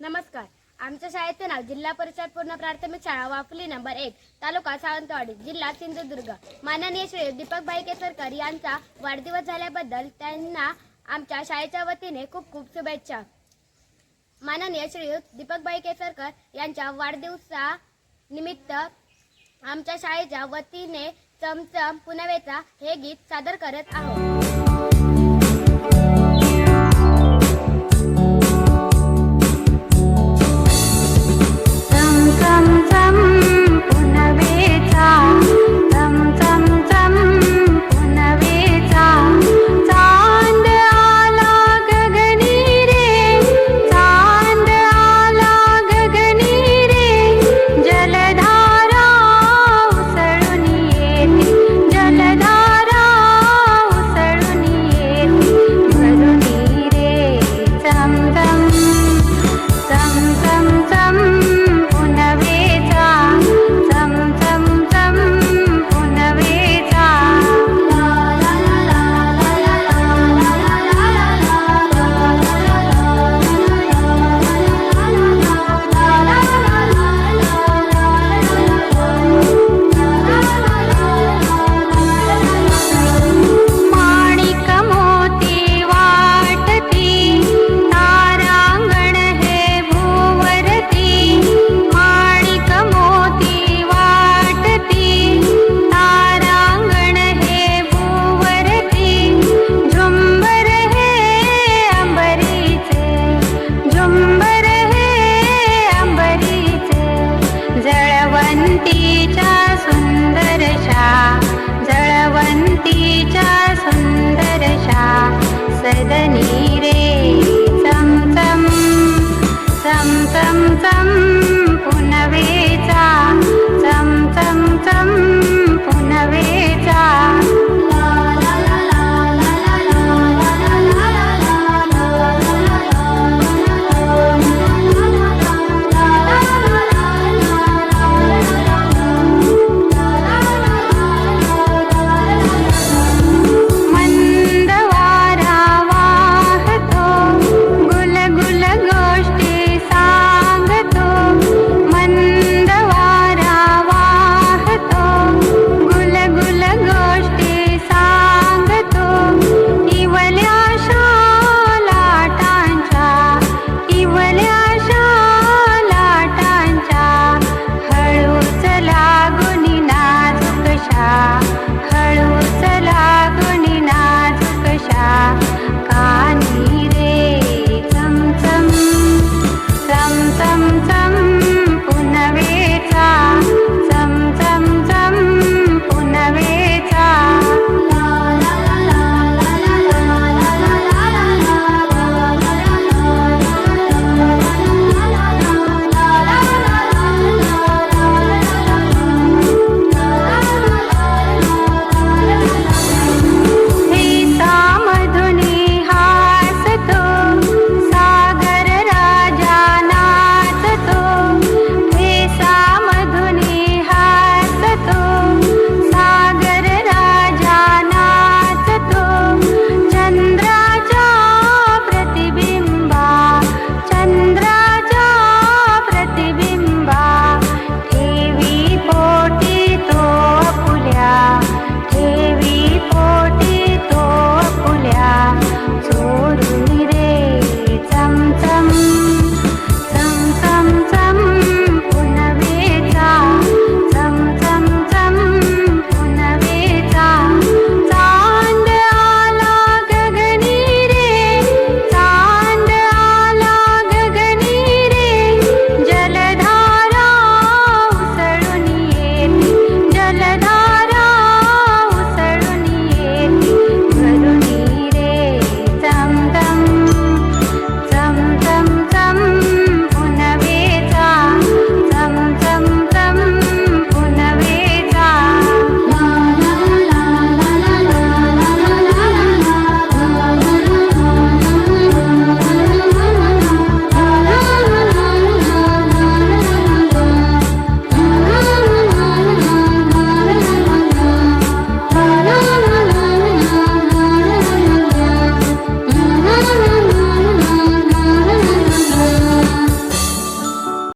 नमस्कार. आमच्या शाळेचे नाव जिल्हा परिषद पूर्ण प्राथमिक शाळा वाफली नंबर एक तालुका सावंतवाडी जिल्हा सिंधुदुर्ग. माननीय श्री दीपकभाई केसरकर यांचा वाढदिवस झाल्याबद्दल त्यांना आमच्या शाळेच्या वतीने खूप खूप शुभेच्छा. माननीय श्री दीपकभाई केसरकर यांच्या वाढदिवसा निमित्त आमच्या शाळेच्या वतीने चमचम पुनवेचा हे गीत सादर करत आहोत.